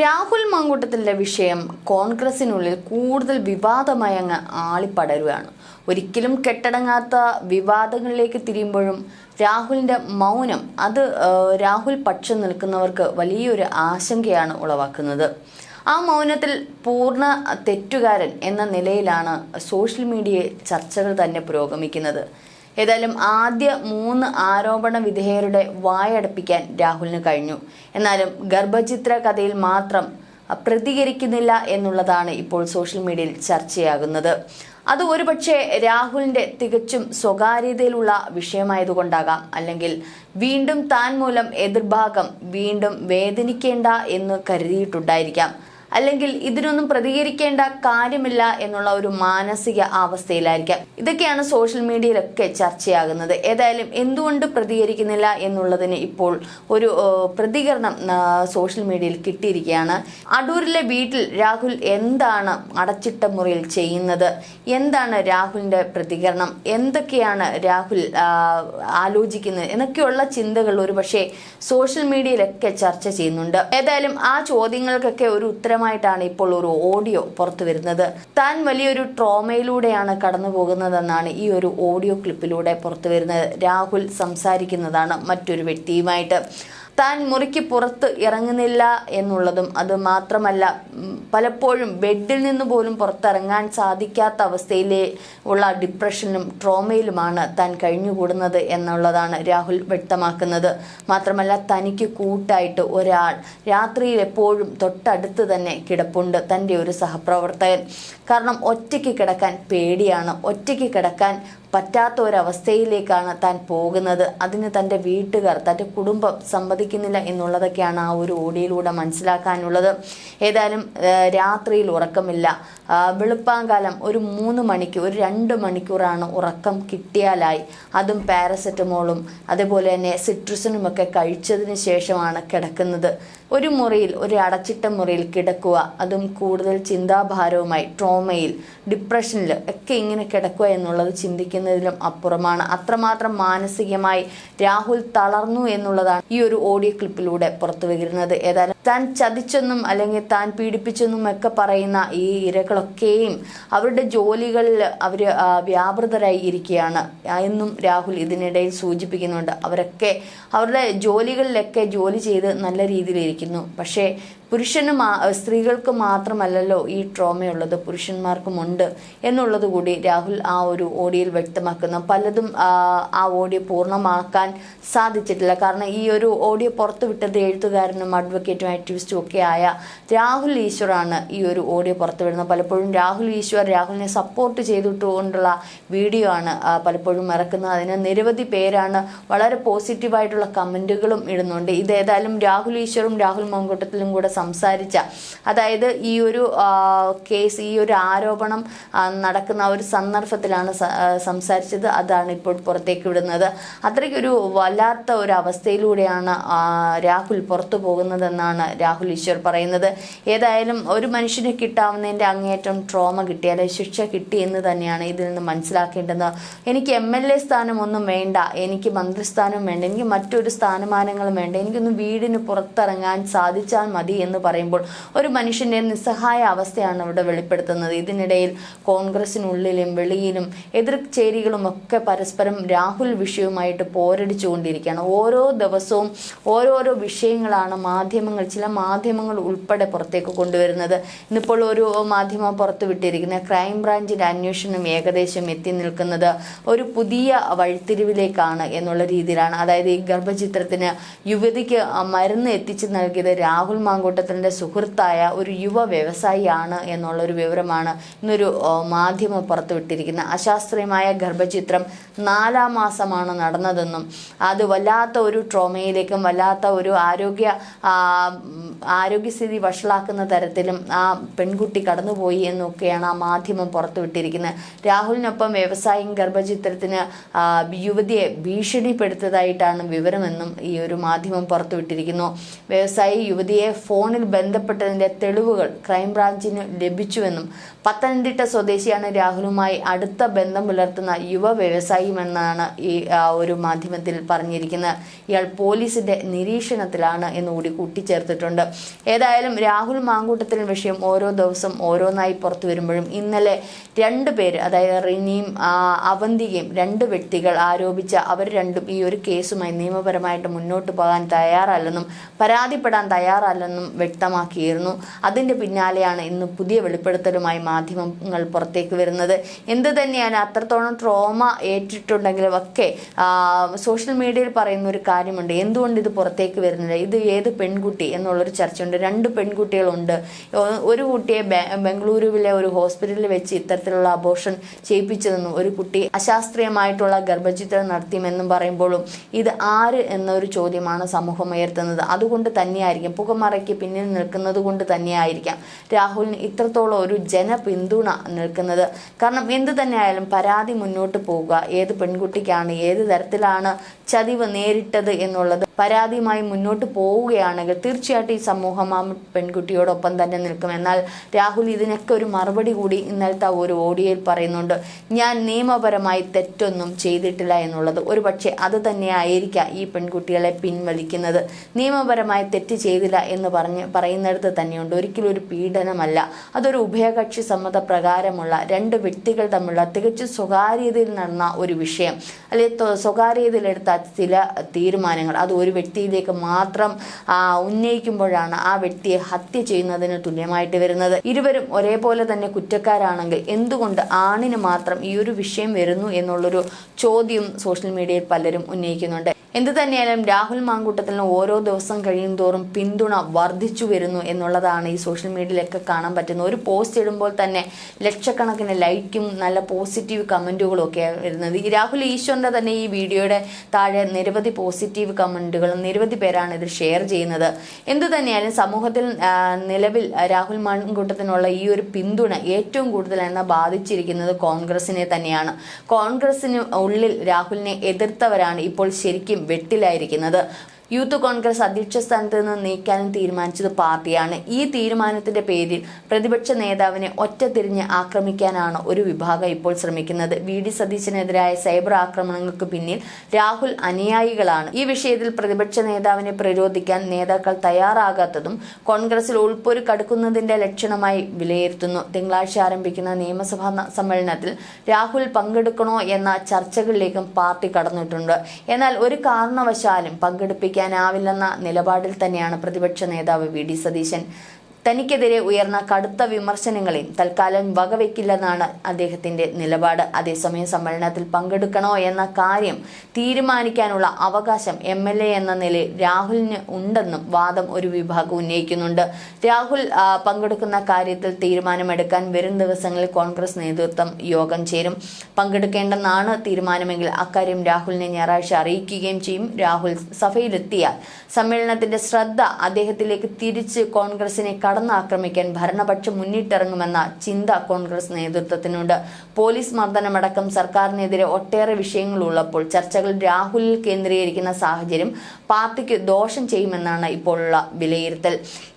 രാഹുൽ മങ്കൂട്ടത്തിന്റെ വിഷയം കോൺഗ്രസിനുള്ളിൽ കൂടുതൽ വിവാദമായി അങ്ങ് ആളിപ്പടരുകയാണ്. ഒരിക്കലും കെട്ടടങ്ങാത്ത വിവാദങ്ങളിലേക്ക് തിരിയുമ്പോഴും രാഹുലിന്റെ മൗനം അത് രാഹുൽ പക്ഷം നിൽക്കുന്നവർക്ക് വലിയൊരു ആശങ്കയാണ് ഉളവാക്കുന്നത്. ആ മൗനത്തിൽ പൂർണ തെറ്റുകാരൻ എന്ന നിലയിലാണ് സോഷ്യൽ മീഡിയ ചർച്ചകൾ തന്നെ പുരോഗമിക്കുന്നത്. ഏതായാലും ആദ്യ മൂന്ന് ആരോപണ വിധേയരുടെ വായടപ്പിക്കാൻ രാഹുലിന് കഴിഞ്ഞു. എന്നാലും ഗർഭചിത്ര കഥയിൽ മാത്രം പ്രതികരിക്കുന്നില്ല എന്നുള്ളതാണ് ഇപ്പോൾ സോഷ്യൽ മീഡിയയിൽ ചർച്ചയാകുന്നത്. അത് ഒരുപക്ഷെ രാഹുലിന്റെ തികച്ചും സ്വകാര്യതയിലുള്ള വിഷയമായതുകൊണ്ടാകാം. അല്ലെങ്കിൽ വീണ്ടും താൻ മൂലം എതിർഭാഗം വീണ്ടും വേദനിക്കേണ്ട എന്ന് കരുതിയിട്ടുണ്ടായിരിക്കാം. അല്ലെങ്കിൽ ഇതിനൊന്നും പ്രതികരിക്കേണ്ട കാര്യമില്ല എന്നുള്ള ഒരു മാനസിക അവസ്ഥയിലായിരിക്കാം. ഇതൊക്കെയാണ് സോഷ്യൽ മീഡിയയിലൊക്കെ ചർച്ചയാകുന്നത്. ഏതായാലും എന്തുകൊണ്ട് പ്രതികരിക്കുന്നില്ല എന്നുള്ളതിന് ഇപ്പോൾ ഒരു പ്രതികരണം സോഷ്യൽ മീഡിയയിൽ കിട്ടിയിരിക്കുകയാണ്. അടൂരിലെ വീട്ടിൽ രാഹുൽ എന്താണ് അടച്ചിട്ട മുറിയിൽ ചെയ്യുന്നത്? എന്താണ് രാഹുലിന്റെ പ്രതികരണം? എന്തൊക്കെയാണ് രാഹുൽ ആലോചിക്കുന്നത്? എന്നൊക്കെയുള്ള ചിന്തകൾ ഒരു പക്ഷേ സോഷ്യൽ മീഡിയയിലൊക്കെ ചർച്ച ചെയ്യുന്നുണ്ട്. ഏതായാലും ആ ചോദ്യങ്ങൾക്കൊക്കെ ഒരു ഉത്തരമായിട്ടാണ് ഇപ്പോൾ ഒരു ഓഡിയോ പുറത്തു വരുന്നത്. താൻ വലിയൊരു ട്രോമയിലൂടെയാണ് കടന്നു പോകുന്നതെന്നാണ് ഈ ഒരു ഓഡിയോ ക്ലിപ്പിലൂടെ പുറത്തു വരുന്നത്. രാഹുൽ സംസാരിക്കുന്നതാണ് മറ്റൊരു വ്യക്തിയുമായിട്ട്. താൻ മുറിക്ക് പുറത്ത് ഇറങ്ങുന്നില്ല എന്നുള്ളതും അത് മാത്രമല്ല പലപ്പോഴും ബെഡിൽ നിന്ന് പോലും പുറത്തിറങ്ങാൻ സാധിക്കാത്ത അവസ്ഥയിലെ ഉള്ള ഡിപ്രഷനും ട്രോമയിലുമാണ് താൻ കഴിഞ്ഞുകൂടുന്നത് എന്നുള്ളതാണ് രാഹുൽ വ്യക്തമാക്കുന്നത്. മാത്രമല്ല തനിക്ക് കൂട്ടായിട്ട് ഒരാൾ രാത്രിയിൽ എപ്പോഴും തൊട്ടടുത്ത് തന്നെ കിടപ്പുണ്ട് തന്റെ ഒരു സഹപ്രവർത്തകൻ. കാരണം ഒറ്റയ്ക്ക് കിടക്കാൻ പേടിയാണ്. ഒറ്റയ്ക്ക് കിടക്കാൻ പറ്റാത്ത ഒരവസ്ഥയിലേക്കാണ് താൻ പോകുന്നത്. അതിന് തന്റെ വീട്ടുകാർ തന്റെ കുടുംബം സമ്മതിക്കുന്നില്ല എന്നുള്ളതൊക്കെയാണ് ആ ഒരു ഓടിയിലൂടെ മനസ്സിലാക്കാനുള്ളത്. ഏതായാലും രാത്രിയിൽ ഉറക്കമില്ല. വെളുപ്പാങ്കാലം ഒരു മൂന്ന് മണിക്ക് ഒരു രണ്ട് മണിക്കൂറാണ് ഉറക്കം കിട്ടിയാലായി. അതും പാരസെറ്റമോളും അതേപോലെ തന്നെ സിട്രസിനുമൊക്കെ കഴിച്ചതിന് ശേഷമാണ് കിടക്കുന്നത്. ഒരു മുറിയിൽ ഒരു അടച്ചിട്ട മുറിയിൽ കിടക്കുക അതും കൂടുതൽ ചിന്താഭാരവുമായി ട്രോമയിൽ ഡിപ്രഷനിൽ ഒക്കെ ഇങ്ങനെ കിടക്കുക എന്നുള്ളത് ചിന്തിക്കുന്നതിലും അപ്പുറമാണ്. അത്രമാത്രം മാനസികമായി രാഹുൽ തളർന്നു എന്നുള്ളതാണ് ഈ ഒരു ഓഡിയോ ക്ലിപ്പിലൂടെ പുറത്തു വരുന്നത് ഏതായാലും താൻ ചതിച്ചെന്നും അല്ലെങ്കിൽ താൻ പീഡിപ്പിച്ചെന്നും ഒക്കെ പറയുന്ന ഈ ഇരകളൊക്കെയും അവരുടെ ജോലികളിൽ അവർ വ്യാപൃതരായി ഇരിക്കുകയാണ്. എന്നും രാഹുൽ ഇതിനിടയിൽ സൂചിപ്പിക്കുന്നുണ്ട്. അവരൊക്കെ അവരുടെ ജോലികളിലൊക്കെ ജോലി ചെയ്ത് നല്ല രീതിയിലിരിക്കുന്നു പക്ഷേ പുരുഷന് സ്ത്രീകൾക്ക് മാത്രമല്ലല്ലോ ഈ ട്രോമയുള്ളത് പുരുഷന്മാർക്കുമുണ്ട് എന്നുള്ളത് കൂടി രാഹുൽ ആ ഒരു ഓഡിയോയിൽ വ്യക്തമാക്കുന്നു. പലതും ആ, ആ ഓഡിയോ പൂർണമാക്കാൻ സാധിച്ചിട്ടില്ല. കാരണം ഈ ഒരു ഓഡിയോ പുറത്തുവിട്ടത് എഴുത്തുകാരനും അഡ്വക്കേറ്റും ആക്ടിവിസ്റ്റും ഒക്കെ ആയ രാഹുൽ ഈശ്വറാണ് ഈ ഒരു ഓഡിയോ പുറത്തുവിടുന്നത് പലപ്പോഴും രാഹുൽ ഈശ്വർ രാഹുലിനെ സപ്പോർട്ട് ചെയ്തിട്ടുകൊണ്ടുള്ള വീഡിയോ ആണ് പലപ്പോഴും ഇറക്കുന്നത്. അതിന് നിരവധി പേരാണ് വളരെ പോസിറ്റീവായിട്ടുള്ള കമന്റുകളും ഇടുന്നുണ്ട്. ഇത് ഏതായാലും രാഹുൽ ഈശ്വറും രാഹുൽ മങ്കൂട്ടത്തിലും കൂടെ സംസാരിച്ച. അതായത് ഈ ഒരു കേസ് ഈ ഒരു ആരോപണം നടക്കുന്ന ഒരു സന്ദർഭത്തിലാണ് സംസാരിച്ചത്. അതാണ് ഇപ്പോൾ പുറത്തേക്ക് വിടുന്നത്. അത്രയ്ക്കൊരു വല്ലാത്ത ഒരു അവസ്ഥയിലൂടെയാണ് രാഹുൽ പുറത്തു പോകുന്നതെന്നാണ് രാഹുൽ ഈശ്വർ പറയുന്നത്. ഏതായാലും ഒരു മനുഷ്യന് കിട്ടാവുന്നതിന്റെ അങ്ങേയറ്റം ട്രോമ കിട്ടി അല്ലെങ്കിൽ ശിക്ഷ കിട്ടി എന്ന് തന്നെയാണ് ഇതിൽ നിന്ന് മനസ്സിലാക്കേണ്ടത്. എനിക്ക് എം എൽ എ സ്ഥാനമൊന്നും വേണ്ട എനിക്ക് മന്ത്രിസ്ഥാനം വേണ്ട എനിക്ക് മറ്റൊരു സ്ഥാനമാനങ്ങളും വേണ്ട എനിക്കൊന്ന് വീടിന് പുറത്തിറങ്ങാൻ സാധിച്ചാൽ മതി എന്ന് പറയുമ്പോൾ ഒരു മനുഷ്യന്റെ നിസ്സഹായ അവസ്ഥയാണ് ഇവിടെ വെളിപ്പെടുത്തുന്നത്. ഇതിനിടയിൽ കോൺഗ്രസിനുള്ളിലും വെളിയിലും എതിർചേരികളും ഒക്കെ പരസ്പരം രാഹുൽ വിഷയവുമായിട്ട് പോരടിച്ചുകൊണ്ടിരിക്കുകയാണ്. ഓരോ ദിവസവും ഓരോരോ വിഷയങ്ങളാണ് മാധ്യമങ്ങൾ ചില മാധ്യമങ്ങൾ ഉൾപ്പെടെ പുറത്തേക്ക് കൊണ്ടുവരുന്നത്. ഇന്നിപ്പോൾ ഒരു മാധ്യമം പുറത്തുവിട്ടിരിക്കുന്ന ക്രൈം ബ്രാഞ്ചിന്റെ അന്വേഷണം ഏകദേശം എത്തി നിൽക്കുന്നത് ഒരു പുതിയ വഴിത്തിരിവിലേക്കാണ് എന്നുള്ള രീതിയിലാണ്. അതായത് ഈ ഗർഭചിത്രത്തിന് യുവതിക്ക് മരുന്ന് എത്തിച്ചു നൽകിയത് രാഹുൽ മാങ്കൂട്ടത്തിന്റെ സുഹൃത്തായ ഒരു യുവ വ്യവസായിയാണ് എന്നുള്ളൊരു വിവരമാണ് ഇന്നൊരു മാധ്യമ പുറത്തുവിട്ടിരിക്കുന്നത് അശാസ്ത്രീയമായ ഗർഭചിത്രം നാലാം മാസമാണ് നടന്നതെന്നും അത് വല്ലാത്ത ഒരു ട്രോമയിലേക്കും വല്ലാത്ത ഒരു ആരോഗ്യ ആരോഗ്യസ്ഥിതി വഷളാക്കുന്ന തരത്തിലും ആ പെൺകുട്ടി കടന്നുപോയി എന്നൊക്കെയാണ് ആ മാധ്യമം പുറത്തുവിട്ടിരിക്കുന്നത്. രാഹുലിനൊപ്പം വ്യവസായം ഗർഭചിത്രത്തിന് യുവതിയെ ഭീഷണിപ്പെടുത്തതായിട്ടാണ് വിവരമെന്നും ഈ ഒരു മാധ്യമം പുറത്തുവിട്ടിരിക്കുന്നു. വ്യവസായി യുവതിയെ ഫോൺ ഫോണിൽ ബന്ധപ്പെട്ടതിന്റെ തെളിവുകൾ ക്രൈംബ്രാഞ്ചിന് ലഭിച്ചുവെന്നും പത്തനംതിട്ട സ്വദേശിയാണ് രാഹുലുമായി അടുത്ത ബന്ധം പുലർത്തുന്ന യുവ വ്യവസായിയുമെന്നാണ് ഈ ഒരു മാധ്യമത്തിൽ പറഞ്ഞിരിക്കുന്നത്. ഇയാൾ പോലീസിന്റെ നിരീക്ഷണത്തിലാണ് എന്നുകൂടി കൂട്ടിച്ചേർത്തിട്ടുണ്ട്. ഏതായാലും രാഹുൽ മാങ്കൂട്ടത്തിൽ വിഷയം ഓരോ ദിവസം ഓരോന്നായി പുറത്തു വരുമ്പോഴും ഇന്നലെ രണ്ട് പേര് അതായത് റിനിയും അവന്തികയും രണ്ട് വ്യക്തികൾ ആരോപിച്ച അവർ രണ്ടും ഈ ഒരു കേസുമായി നിയമപരമായിട്ട് മുന്നോട്ട് പോകാൻ തയ്യാറല്ലെന്നും പരാതിപ്പെടാൻ തയ്യാറല്ലെന്നും വ്യക്തമാക്കിയിരുന്നു. അതിന്റെ പിന്നാലെയാണ് ഇന്ന് പുതിയ വെളിപ്പെടുത്തലുമായി മാധ്യമങ്ങൾ പുറത്തേക്ക് വരുന്നത്. എന്ത് തന്നെയാണ് അത്രത്തോളം ട്രോമ ഏറ്റിട്ടുണ്ടെങ്കിലും ഒക്കെ സോഷ്യൽ മീഡിയയിൽ പറയുന്ന ഒരു കാര്യമുണ്ട്. എന്തുകൊണ്ട് ഇത് പുറത്തേക്ക് വരുന്നില്ല? ഇത് ഏത് പെൺകുട്ടി എന്നുള്ളൊരു ചർച്ചയുണ്ട്. രണ്ട് പെൺകുട്ടികളുണ്ട്. ഒരു കുട്ടിയെ ബംഗളൂരുവിലെ ഒരു ഹോസ്പിറ്റലിൽ വെച്ച് ഇത്തരത്തിലുള്ള അബോഷൻ ചെയ്യിപ്പിച്ചതെന്നും ഒരു കുട്ടി അശാസ്ത്രീയമായിട്ടുള്ള ഗർഭചിത്രം നടത്തിയെന്നും പറയുമ്പോഴും ഇത് ആര് എന്നൊരു ചോദ്യമാണ് സമൂഹം ഉയർത്തുന്നത്. അതുകൊണ്ട് തന്നെയായിരിക്കും. പുകമറയ്ക്ക് പിന്നിൽ നിൽക്കുന്നത് കൊണ്ട് തന്നെയായിരിക്കാം. രാഹുലിന് ഇത്രത്തോളം ഒരു ജനപിന്തുണ നിൽക്കുന്നത്? കാരണം എന്ത് തന്നെയായാലും പരാതി മുന്നോട്ട് പോവുക. ഏത് പെൺകുട്ടിക്കാണ് ഏത് തരത്തിലാണ് ചതിവ് നേരിട്ടത് എന്നുള്ളത് പരാതിയുമായി മുന്നോട്ട് പോവുകയാണെങ്കിൽ തീർച്ചയായിട്ടും ഈ സമൂഹം ആ പെൺകുട്ടിയോടൊപ്പം തന്നെ നിൽക്കും. എന്നാൽ രാഹുൽ ഇതിനൊക്കെ ഒരു മറുപടി കൂടി ഇന്നലത്തെ ഒരു ഓഡിയോയിൽ പറയുന്നുണ്ട്. ഞാൻ നിയമപരമായി തെറ്റൊന്നും ചെയ്തിട്ടില്ല എന്നുള്ളത്. ഒരു പക്ഷേ അത് തന്നെയായിരിക്കാം ഈ പെൺകുട്ടികളെ പിൻവലിക്കുന്നത്. നിയമപരമായി തെറ്റ് ചെയ്തില്ല എന്ന് പറഞ്ഞ് പറയുന്നിടത്ത് തന്നെയുണ്ട്. ഒരിക്കലും ഒരു പീഡനമല്ല. അതൊരു ഉഭയകക്ഷി സമ്മത പ്രകാരമുള്ള രണ്ട് വ്യക്തികൾ തമ്മിലുള്ള തികച്ചും സ്വകാര്യതയിൽ നടന്ന ഒരു വിഷയം. അല്ലെങ്കിൽ സ്വകാര്യതയിലെടുത്ത ചില തീരുമാനങ്ങൾ. അത് ഒരു വ്യക്തിയിലേക്ക് മാത്രം ഉന്നയിക്കുമ്പോഴാണ് ആ വ്യക്തിയെ ഹത്യ ചെയ്യുന്നതിന് തുല്യമായിട്ട് വരുന്നത്. ഇരുവരും ഒരേപോലെ തന്നെ കുറ്റക്കാരാണെങ്കിൽ എന്തുകൊണ്ട് ആണിന് മാത്രം ഈ ഒരു വിഷയം വരുന്നു എന്നുള്ളൊരു ചോദ്യം സോഷ്യൽ മീഡിയയിൽ പലരും ഉന്നയിക്കുന്നുണ്ട്. എന്ത് തന്നെയായാലും രാഹുൽ മാങ്കൂട്ടത്തിന് ഓരോ ദിവസം കഴിയും തോറും പിന്തുണ വർദ്ധിച്ചു വരുന്നു എന്നുള്ളതാണ് ഈ സോഷ്യൽ മീഡിയയിലൊക്കെ കാണാൻ പറ്റുന്നത് ഒരു പോസ്റ്റ് ഇടുമ്പോൾ തന്നെ. ലക്ഷക്കണക്കിന് ലൈക്കും നല്ല പോസിറ്റീവ് കമന്റുകളും ഒക്കെ വരുന്നത്. ഈ രാഹുൽ ഈശ്വറിന്റെ തന്നെ ഈ വീഡിയോയുടെ താഴെ നിരവധി പോസിറ്റീവ് കമന്റുകളും നിരവധി പേരാണ് ഇത് ഷെയർ ചെയ്യുന്നത്. എന്തു തന്നെയായാലും സമൂഹത്തിൽ നിലവിൽ രാഹുൽ മൺകൂട്ടത്തിനുള്ള ഈ ഒരു പിന്തുണ ഏറ്റവും കൂടുതൽ എന്ന ബാധിച്ചിരിക്കുന്നത് കോൺഗ്രസിനെ തന്നെയാണ്. കോൺഗ്രസിന് ഉള്ളിൽ രാഹുലിനെ എതിർത്തവരാണ് ഇപ്പോൾ ശരിക്കും വെട്ടിലായിരിക്കുന്നത്. യൂത്ത് കോൺഗ്രസ് അധ്യക്ഷ സ്ഥാനത്ത് നിന്ന് നീക്കാനും തീരുമാനിച്ചത് പാർട്ടിയാണ്. ഈ തീരുമാനത്തിന്റെ പേരിൽ പ്രതിപക്ഷ നേതാവിനെ ഒറ്റ തിരിഞ്ഞ് ആക്രമിക്കാനാണ് ഒരു വിഭാഗം ഇപ്പോൾ ശ്രമിക്കുന്നത്. വി ഡി സതീശനെതിരായ സൈബർ ആക്രമണങ്ങൾക്ക് പിന്നിൽ രാഹുൽ അനുയായികളാണ്. ഈ വിഷയത്തിൽ പ്രതിപക്ഷ നേതാവിനെ പ്രതിരോധിക്കാൻ നേതാക്കൾ തയ്യാറാകാത്തതും കോൺഗ്രസിൽ ഉൾപ്പൊരു കടുക്കുന്നതിന്റെ ലക്ഷണമായി വിലയിരുത്തുന്നു. തിങ്കളാഴ്ച ആരംഭിക്കുന്ന നിയമസഭാ സമ്മേളനത്തിൽ രാഹുൽ പങ്കെടുക്കണോ എന്ന ചർച്ചകളിലേക്കും പാർട്ടി കടന്നിട്ടുണ്ട്. എന്നാൽ ഒരു കാരണവശാലും പങ്കെടുപ്പിക്കാനാവില്ലെന്ന നിലപാടിൽ തന്നെയാണ് പ്രതിപക്ഷ നേതാവ് വി ഡി സതീശൻ. തനിക്കെതിരെ ഉയർന്ന കടുത്ത വിമർശനങ്ങളെയും തൽക്കാലം വകവെക്കില്ലെന്നാണ് അദ്ദേഹത്തിന്റെ നിലപാട്. അതേസമയം സമ്മേളനത്തിൽ പങ്കെടുക്കണോ എന്ന കാര്യം തീരുമാനിക്കാനുള്ള അവകാശം എം എൽ എ എന്ന നിലയിൽ രാഹുലിന് ഉണ്ടെന്നും വാദം ഒരു വിഭാഗം ഉന്നയിക്കുന്നുണ്ട്. രാഹുൽ പങ്കെടുക്കുന്ന കാര്യത്തിൽ തീരുമാനമെടുക്കാൻ വരും ദിവസങ്ങളിൽ കോൺഗ്രസ് നേതൃത്വം യോഗം ചേരും. പങ്കെടുക്കേണ്ടെന്നാണ് തീരുമാനമെങ്കിൽ അക്കാര്യം രാഹുലിനെ ഞായറാഴ്ച അറിയിക്കുകയും ചെയ്യും. രാഹുൽ സഭയിലെത്തിയാൽ സമ്മേളനത്തിന്റെ ശ്രദ്ധ അദ്ദേഹത്തിലേക്ക് തിരിച്ച് കോൺഗ്രസിനെ കടന്നാക്രമിക്കാൻ ഭരണപക്ഷം മുന്നിട്ടിറങ്ങുമെന്ന ചിന്ത കോൺഗ്രസ് നേതൃത്വത്തിനുണ്ട്. പോലീസ് മർദ്ദനമടക്കം സർക്കാരിനെതിരെ ഒട്ടേറെ വിഷയങ്ങൾ ഉള്ളപ്പോൾ ചർച്ചകൾ രാഹുലിൽ കേന്ദ്രീകരിക്കുന്ന സാഹചര്യം പാർട്ടിക്ക് ദോഷം ചെയ്യുമെന്നാണ് ഇപ്പോഴുള്ള വിലയിരുത്തൽ.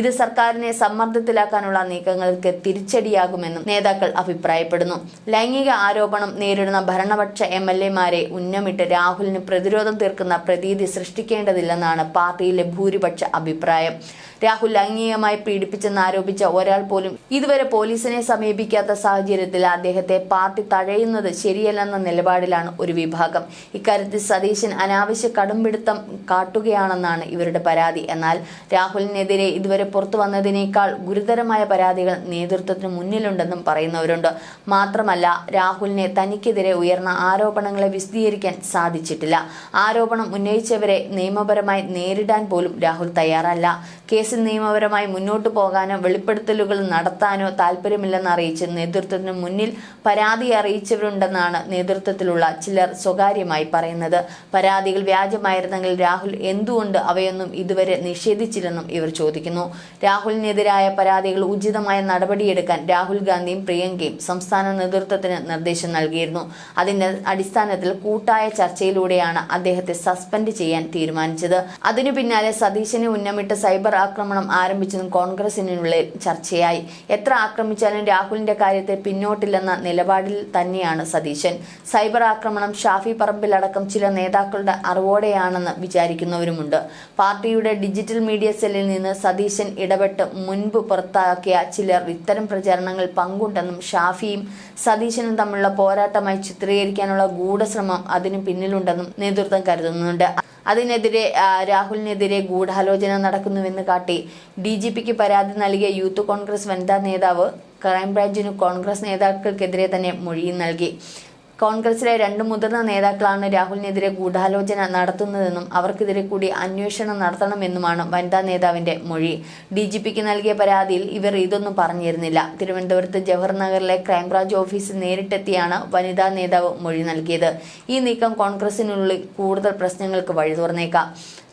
ഇത് സർക്കാരിനെ സമ്മർദ്ദത്തിലാക്കാനുള്ള നീക്കങ്ങൾക്ക് തിരിച്ചടിയാകുമെന്നും നേതാക്കൾ അഭിപ്രായപ്പെടുന്നു. ലൈംഗിക ആരോപണം നേരിടുന്ന ഭരണപക്ഷ എം എൽ എമാരെ ഉന്നമിട്ട് രാഹുലിന് പ്രതിരോധം തീർക്കുന്ന പ്രതീതി സൃഷ്ടിക്കേണ്ടതില്ലെന്നാണ് പാർട്ടിയിലെ ഭൂരിപക്ഷ അഭിപ്രായം. രാഹുൽ ലൈംഗികമായി പീഡിപ്പിച്ചെന്ന് ആരോപിച്ച ഒരാൾ പോലും ഇതുവരെ പോലീസിനെ സമീപിക്കാത്ത സാഹചര്യത്തിൽ അദ്ദേഹത്തെ പാർട്ടി തഴയുന്നത് ശരിയല്ലെന്ന നിലപാടിലാണ് ഒരു വിഭാഗം. ഇക്കാര്യത്തിൽ സതീശൻ അനാവശ്യ കടുംപിടുത്തം കാട്ടുകയാണെന്നാണ് ഇവരുടെ പരാതി. എന്നാൽ രാഹുലിനെതിരെ ഇതുവരെ പുറത്തു വന്നതിനേക്കാൾ ഗുരുതരമായ പരാതികൾ നേതൃത്വത്തിന് മുന്നിലുണ്ടെന്നും പറയുന്നവരുണ്ട്. മാത്രമല്ല രാഹുലിനെ തനിക്കെതിരെ ഉയർന്ന ആരോപണങ്ങളെ വിശദീകരിക്കാൻ സാധിച്ചിട്ടില്ല. ആരോപണം ഉന്നയിച്ചവരെ നിയമപരമായി നേരിടാൻ പോലും രാഹുൽ തയ്യാറല്ല. കേസിൽ നിയമപരമായി മുന്നോട്ടു പോകാനോ വെളിപ്പെടുത്തലുകൾ നടത്താനോ താല്പര്യമില്ലെന്ന് അറിയിച്ച് നേതൃത്വത്തിന് മുന്നിൽ പരാതി അറിയിച്ചവരുണ്ടെന്നാണ് നേതൃത്വത്തിലുള്ള ചിലർ സ്വകാര്യമായി പറയുന്നത്. പരാതികൾ വ്യാജമായിരുന്നെങ്കിൽ രാഹുൽ എന്തുകൊണ്ട് അവയൊന്നും ഇതുവരെ നിഷേധിച്ചില്ലെന്നും ഇവർ ചോദിക്കുന്നു. രാഹുലിനെതിരായ പരാതികൾ ഉചിതമായ നടപടിയെടുക്കാൻ രാഹുൽ ഗാന്ധിയും പ്രിയങ്കയും സംസ്ഥാന നേതൃത്വത്തിന് നിർദ്ദേശം നൽകിയിരുന്നു. അതിന്റെ അടിസ്ഥാനത്തിൽ കൂട്ടായ ചർച്ചയിലൂടെയാണ് അദ്ദേഹത്തെ സസ്പെൻഡ് ചെയ്യാൻ തീരുമാനിച്ചത്. അതിനു പിന്നാലെ സതീശനെ ഉന്നമിട്ട് സൈബർ ആക്രമണം ആക്രമണം ആരംഭിച്ചതും കോൺഗ്രസിനുള്ളിൽ ചർച്ചയായി. എത്ര ആക്രമിച്ചാലും രാഹുലിന്റെ കാര്യത്തെ പിന്നോട്ടില്ലെന്ന നിലപാടിൽ തന്നെയാണ് സതീശൻ. സൈബർ ആക്രമണം ഷാഫി പറമ്പിലടക്കം ചില നേതാക്കളുടെ അറിവോടെയാണെന്ന് വിചാരിക്കുന്നവരുമുണ്ട്. പാർട്ടിയുടെ ഡിജിറ്റൽ മീഡിയ സെല്ലിൽ നിന്ന് സതീശൻ ഇടപെട്ട് മുൻപ് പുറത്താക്കിയ ചിലർ ഇത്തരം പ്രചാരണങ്ങൾ പങ്കുണ്ടെന്നും ഷാഫിയും സതീശനും തമ്മിലുള്ള പോരാട്ടമായി ചിത്രീകരിക്കാനുള്ള ഗൂഢശ്രമം അതിനു പിന്നിലുണ്ടെന്നും നേതൃത്വം കരുതുന്നുണ്ട്. അതിനെതിരെ രാഹുലിനെതിരെ ഗൂഢാലോചന നടക്കുന്നുവെന്ന് കാട്ടി ഡി ജി പിക്ക് പരാതി നൽകിയ യൂത്ത് കോൺഗ്രസ് വനിതാ നേതാവ് ക്രൈംബ്രാഞ്ചിനു കോൺഗ്രസ് നേതാക്കൾക്കെതിരെ തന്നെ മൊഴിയും നൽകി. കോൺഗ്രസിലെ രണ്ട് മുതിർന്ന നേതാക്കളാണ് രാഹുലിനെതിരെ ഗൂഢാലോചന നടത്തുന്നതെന്നും അവർക്കെതിരെ കൂടി അന്വേഷണം നടത്തണമെന്നുമാണ് വനിതാ നേതാവിന്റെ മൊഴി. ഡി ജി പിക്ക് നൽകിയ പരാതിയിൽ ഇവർ ഇതൊന്നും പറഞ്ഞിരുന്നില്ല. തിരുവനന്തപുരത്ത് ജവഹർ നഗറിലെ ക്രൈംബ്രാഞ്ച് ഓഫീസിൽ നേരിട്ടെത്തിയാണ് വനിതാ നേതാവ് മൊഴി നൽകിയത്. ഈ നീക്കം കോൺഗ്രസിനുള്ളിൽ കൂടുതൽ പ്രശ്നങ്ങൾക്ക് വഴി തുറന്നേക്കാം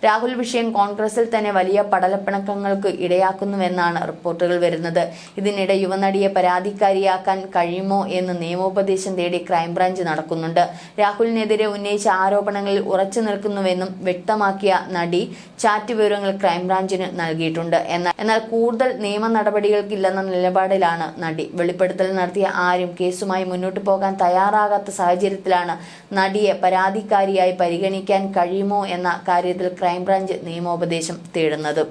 രാഹുൽ വിഷയം കോൺഗ്രസിൽ തന്നെ വലിയ പടലപ്പിണക്കങ്ങൾക്ക് ഇടയാക്കുന്നുവെന്നാണ് റിപ്പോർട്ടുകൾ വരുന്നത്. ഇതിനിടെ യുവനടിയെ പരാതിക്കാരിയാക്കാൻ കഴിയുമോ എന്ന് നിയമോപദേശം തേടി ക്രൈംബ്രാഞ്ച് നടക്കുന്നുണ്ട്. രാഹുലിനെതിരെ ഉന്നയിച്ച ആരോപണങ്ങളിൽ ഉറച്ചു നിൽക്കുന്നുവെന്നും വ്യക്തമാക്കിയ നടി ചാറ്റ് വിവരങ്ങൾ ക്രൈംബ്രാഞ്ചിന് നൽകിയിട്ടുണ്ട്. എന്നാൽ എന്നാൽ കൂടുതൽ നിയമ നടപടികൾക്കില്ലെന്ന നിലപാടിലാണ് നടി. വെളിപ്പെടുത്തൽ നടത്തിയ ആരും കേസുമായി മുന്നോട്ട് പോകാൻ തയ്യാറാകാത്ത സാഹചര്യത്തിലാണ് നടിയെ പരാതിക്കാരിയായി പരിഗണിക്കാൻ കഴിയുമോ എന്ന കാര്യത്തിൽ ക്രൈംബ്രാഞ്ച് നിയമോപദേശം തേടുന്നത്.